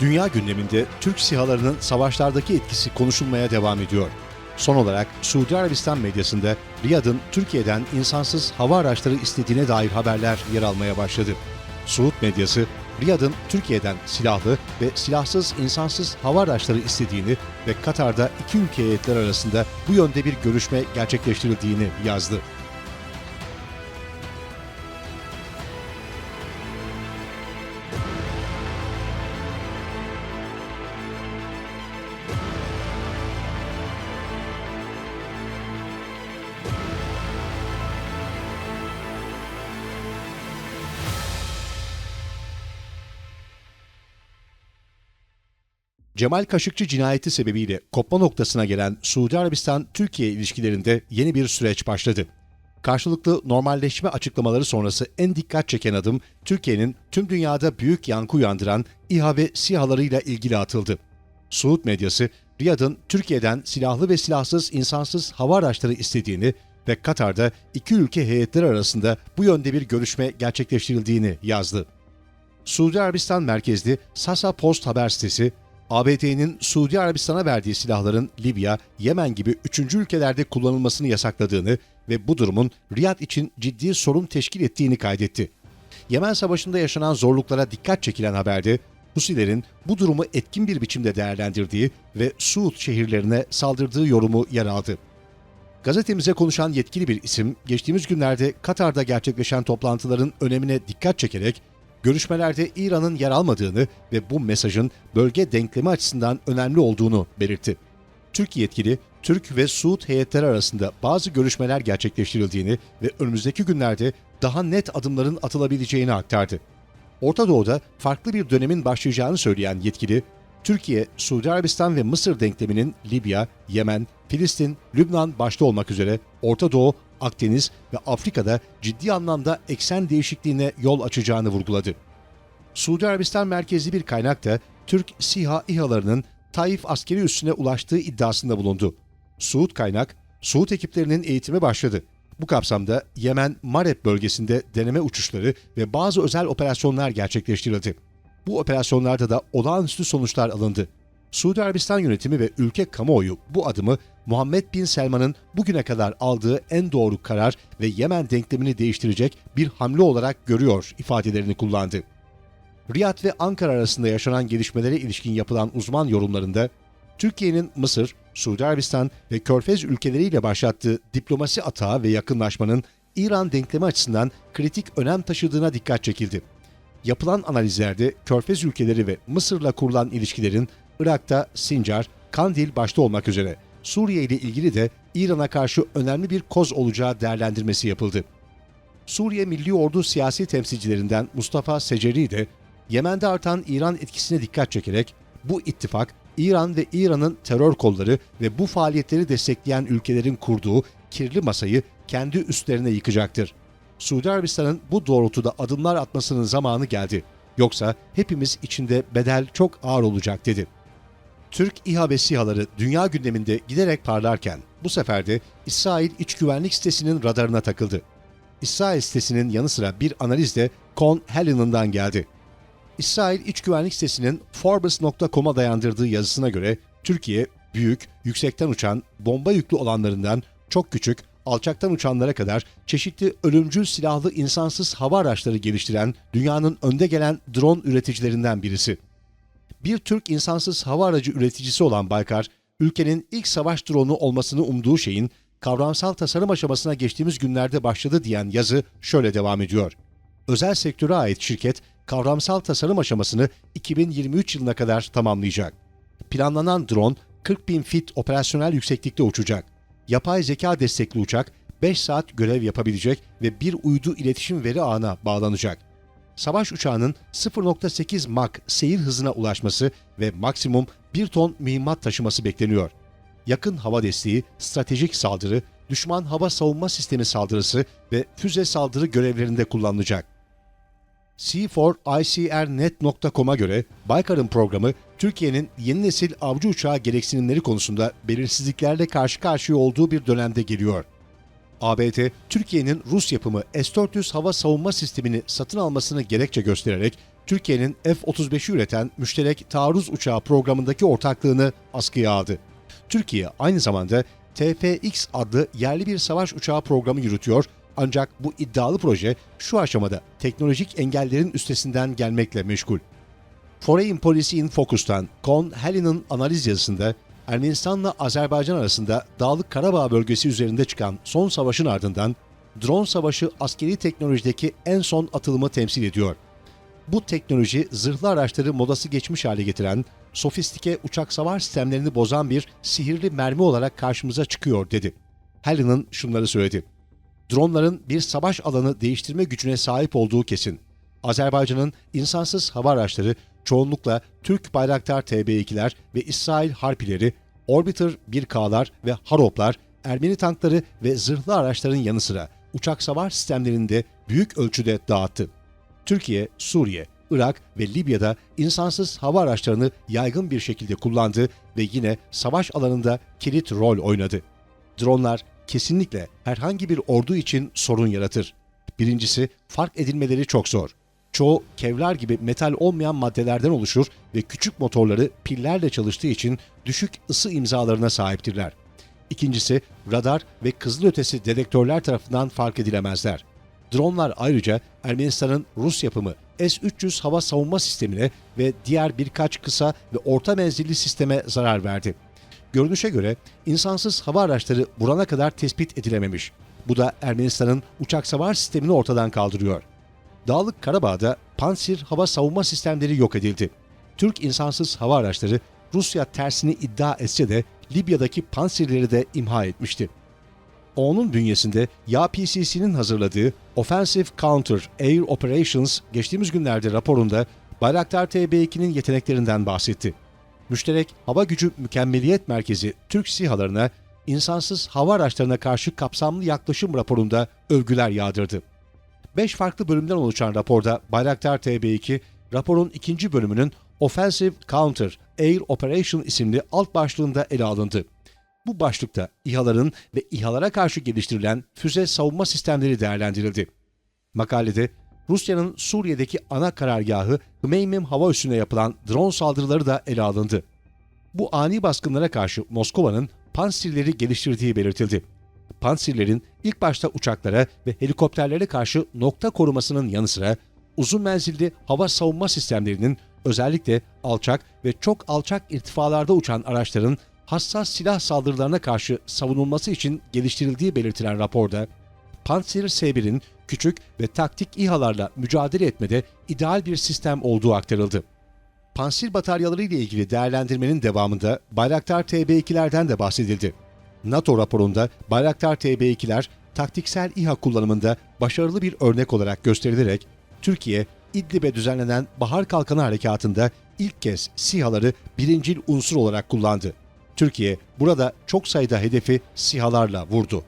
Dünya gündeminde Türk sihalarının savaşlardaki etkisi konuşulmaya devam ediyor. Son olarak Suudi Arabistan medyasında Riyad'ın Türkiye'den insansız hava araçları istediğine dair haberler yer almaya başladı. Suud medyası Riyad'ın Türkiye'den silahlı ve silahsız insansız hava araçları istediğini ve Katar'da iki ülke heyetler arasında bu yönde bir görüşme gerçekleştirildiğini yazdı. Cemal Kaşıkçı cinayeti sebebiyle kopma noktasına gelen Suudi Arabistan-Türkiye ilişkilerinde yeni bir süreç başladı. Karşılıklı normalleşme açıklamaları sonrası en dikkat çeken adım Türkiye'nin tüm dünyada büyük yankı uyandıran İHA ve SİHA'larıyla ilgili atıldı. Suud medyası Riyad'ın Türkiye'den silahlı ve silahsız insansız hava araçları istediğini ve Katar'da iki ülke heyetleri arasında bu yönde bir görüşme gerçekleştirildiğini yazdı. Suudi Arabistan merkezli Sasa Post haber sitesi, ABD'nin Suudi Arabistan'a verdiği silahların Libya, Yemen gibi üçüncü ülkelerde kullanılmasını yasakladığını ve bu durumun Riyad için ciddi sorun teşkil ettiğini kaydetti. Yemen Savaşı'nda yaşanan zorluklara dikkat çekilen haberde Husilerin bu durumu etkin bir biçimde değerlendirdiği ve Suud şehirlerine saldırdığı yorumu yer aldı. Gazetemize konuşan yetkili bir isim, geçtiğimiz günlerde Katar'da gerçekleşen toplantıların önemine dikkat çekerek, görüşmelerde İran'ın yer almadığını ve bu mesajın bölge denklemi açısından önemli olduğunu belirtti. Türk yetkili, Türk ve Suud heyetleri arasında bazı görüşmeler gerçekleştirildiğini ve önümüzdeki günlerde daha net adımların atılabileceğini aktardı. Orta Doğu'da farklı bir dönemin başlayacağını söyleyen yetkili, Türkiye, Suudi Arabistan ve Mısır denkleminin Libya, Yemen, Filistin, Lübnan başta olmak üzere Orta Doğu, Akdeniz ve Afrika'da ciddi anlamda eksen değişikliğine yol açacağını vurguladı. Suudi Arabistan merkezli bir kaynak da Türk SİHA İHA'larının Taif askeri üssüne ulaştığı iddiasında bulundu. Suud kaynak, Suud ekiplerinin eğitimi başladı. Bu kapsamda Yemen Mareb bölgesinde deneme uçuşları ve bazı özel operasyonlar gerçekleştirildi. Bu operasyonlarda da olağanüstü sonuçlar alındı. Suudi Arabistan yönetimi ve ülke kamuoyu bu adımı Muhammed Bin Selman'ın bugüne kadar aldığı en doğru karar ve Yemen denklemini değiştirecek bir hamle olarak görüyor ifadelerini kullandı. Riyad ve Ankara arasında yaşanan gelişmelere ilişkin yapılan uzman yorumlarında Türkiye'nin Mısır, Suudi Arabistan ve Körfez ülkeleriyle başlattığı diplomasi atağı ve yakınlaşmanın İran denklemi açısından kritik önem taşıdığına dikkat çekildi. Yapılan analizlerde Körfez ülkeleri ve Mısır'la kurulan ilişkilerin Irak'ta Sincar, Kandil başta olmak üzere Suriye ile ilgili de İran'a karşı önemli bir koz olacağı değerlendirmesi yapıldı. Suriye Milli Ordu siyasi temsilcilerinden Mustafa Seceri de Yemen'de artan İran etkisine dikkat çekerek bu ittifak İran ve İran'ın terör kolları ve bu faaliyetleri destekleyen ülkelerin kurduğu kirli masayı kendi üstlerine yıkacaktır. Suudi Arabistan'ın bu doğrultuda adımlar atmasının zamanı geldi. Yoksa hepimiz içinde bedel çok ağır olacak dedi. Türk İHA ve SİHA'ları dünya gündeminde giderek parlarken bu sefer de İsrail İç Güvenlik sitesinin radarına takıldı. İsrail sitesinin yanı sıra bir analiz de Con Helen'ından geldi. İsrail İç Güvenlik sitesinin Forbes.com'a dayandırdığı yazısına göre Türkiye büyük, yüksekten uçan, bomba yüklü olanlarından çok küçük, alçaktan uçanlara kadar çeşitli ölümcül silahlı insansız hava araçları geliştiren dünyanın önde gelen drone üreticilerinden birisi. Bir Türk insansız hava aracı üreticisi olan Baykar, ülkenin ilk savaş drone'u olmasını umduğu şeyin kavramsal tasarım aşamasına geçtiğimiz günlerde başladı diyen yazı şöyle devam ediyor. Özel sektöre ait şirket kavramsal tasarım aşamasını 2023 yılına kadar tamamlayacak. Planlanan drone 40 bin fit operasyonel yükseklikte uçacak. Yapay zeka destekli uçak 5 saat görev yapabilecek ve bir uydu iletişim veri ağına bağlanacak. Savaş uçağının 0.8 Mach seyir hızına ulaşması ve maksimum 1 ton mühimmat taşıması bekleniyor. Yakın hava desteği, stratejik saldırı, düşman hava savunma sistemi saldırısı ve füze saldırı görevlerinde kullanılacak. C4ICRNet.com'a göre Baykar'ın programı Türkiye'nin yeni nesil avcı uçağı gereksinimleri konusunda belirsizliklerle karşı karşıya olduğu bir dönemde geliyor. ABD, Türkiye'nin Rus yapımı S-400 hava savunma sistemini satın almasını gerekçe göstererek Türkiye'nin F-35'i üreten müşterek taarruz uçağı programındaki ortaklığını askıya aldı. Türkiye aynı zamanda TFX adlı yerli bir savaş uçağı programı yürütüyor ancak bu iddialı proje şu aşamada teknolojik engellerin üstesinden gelmekle meşgul. Foreign Policy in Focus'tan Con Helin'in analiz yazısında Ermenistan'la Azerbaycan arasında Dağlık Karabağ bölgesi üzerinde çıkan son savaşın ardından drone savaşı askeri teknolojideki en son atılımı temsil ediyor. Bu teknoloji zırhlı araçları modası geçmiş hale getiren, sofistike uçak savar sistemlerini bozan bir sihirli mermi olarak karşımıza çıkıyor dedi. Helin'in şunları söyledi. Dronların bir savaş alanı değiştirme gücüne sahip olduğu kesin. Azerbaycan'ın insansız hava araçları çoğunlukla Türk Bayraktar TB2'ler ve İsrail Harpileri, Orbiter 1K'lar ve Haroplar, Ermeni tankları ve zırhlı araçların yanı sıra uçak savar sistemlerini de büyük ölçüde dağıttı. Türkiye, Suriye, Irak ve Libya'da insansız hava araçlarını yaygın bir şekilde kullandı ve yine savaş alanında kilit rol oynadı. Dronlar kesinlikle herhangi bir ordu için sorun yaratır. Birincisi fark edilmeleri çok zor. Çoğu kevlar gibi metal olmayan maddelerden oluşur ve küçük motorları pillerle çalıştığı için düşük ısı imzalarına sahiptirler. İkincisi radar ve kızılötesi dedektörler tarafından fark edilemezler. Dronlar ayrıca Ermenistan'ın Rus yapımı S-300 hava savunma sistemine ve diğer birkaç kısa ve orta menzilli sisteme zarar verdi. Görünüşe göre insansız hava araçları burana kadar tespit edilememiş. Bu da Ermenistan'ın uçak savar sistemini ortadan kaldırıyor. Dağlık Karabağ'da Pansir hava savunma sistemleri yok edildi. Türk insansız hava araçları Rusya tersini iddia etse de Libya'daki Pansirleri de imha etmişti. O'nun bünyesinde YAPCC'nin hazırladığı Offensive Counter Air Operations geçtiğimiz günlerde raporunda Bayraktar TB2'nin yeteneklerinden bahsetti. Müşterek Hava Gücü Mükemmeliyet Merkezi Türk SİHA'larına insansız hava araçlarına karşı kapsamlı yaklaşım raporunda övgüler yağdırdı. 5 farklı bölümden oluşan raporda Bayraktar TB2, raporun ikinci bölümünün Offensive Counter Air Operation isimli alt başlığında ele alındı. Bu başlıkta İHA'ların ve İHA'lara karşı geliştirilen füze savunma sistemleri değerlendirildi. Makalede Rusya'nın Suriye'deki ana karargahı Hmeymim hava üssüne yapılan drone saldırıları da ele alındı. Bu ani baskınlara karşı Moskova'nın Pansirleri geliştirdiği belirtildi. Pansirlerin ilk başta uçaklara ve helikopterlere karşı nokta korumasının yanı sıra uzun menzilli hava savunma sistemlerinin özellikle alçak ve çok alçak irtifalarda uçan araçların hassas silah saldırılarına karşı savunulması için geliştirildiği belirtilen raporda, Panzer S1'in küçük ve taktik İHA'larla mücadele etmede ideal bir sistem olduğu aktarıldı. Pansil bataryaları ile ilgili değerlendirmenin devamında Bayraktar TB2'lerden de bahsedildi. NATO raporunda Bayraktar TB2'ler taktiksel İHA kullanımında başarılı bir örnek olarak gösterilerek Türkiye, İdlib'e düzenlenen Bahar Kalkanı Harekatı'nda ilk kez SİHA'ları birincil unsur olarak kullandı. Türkiye burada çok sayıda hedefi SİHA'larla vurdu.